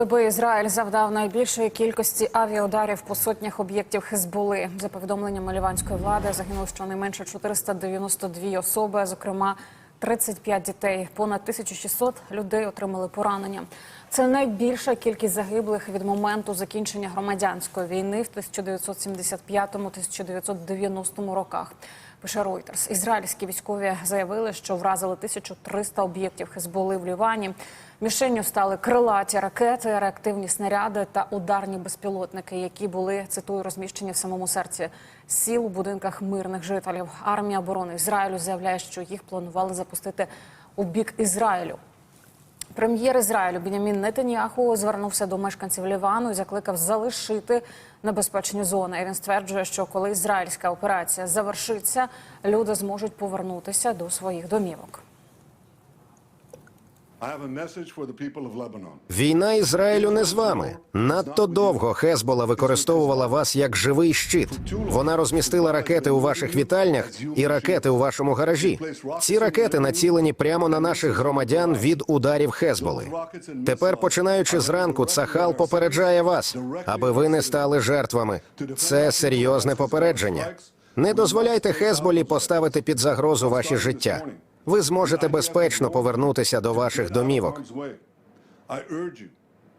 Доби Ізраїль завдав найбільшої кількості авіаударів по сотнях об'єктів Хезболи. За повідомленнями ліванської влади загинуло щонайменше 492 особи, зокрема 35 дітей. Понад 1600 людей отримали поранення. Це найбільша кількість загиблих від моменту закінчення громадянської війни в 1985-1990 роках. Пише Reuters. Ізраїльські військові заявили, що вразили 1300 об'єктів Хезболи в Лівані. Мішенню стали крилаті ракети, реактивні снаряди та ударні безпілотники, які були цитую розміщені в самому серці сіл у будинках мирних жителів. Армія оборони Ізраїлю заявляє, що їх планували запустити у бік Ізраїлю. Прем'єр Ізраїлю Бінямін Нетаніаху звернувся до мешканців Лівану і закликав залишити небезпечні зони. І Він стверджує, що коли ізраїльська операція завершиться, люди зможуть повернутися до своїх домівок. Війна Ізраїлю не з вами. Надто довго Хезбола використовувала вас як живий щит. Вона розмістила ракети у ваших вітальнях і ракети у вашому гаражі. Ці ракети націлені прямо на наших громадян від ударів Хезболи. Тепер, починаючи зранку, Цахал попереджає вас, аби ви не стали жертвами. Це серйозне попередження. Не дозволяйте Хезболі поставити під загрозу ваші життя. Ви зможете безпечно повернутися до ваших домівок.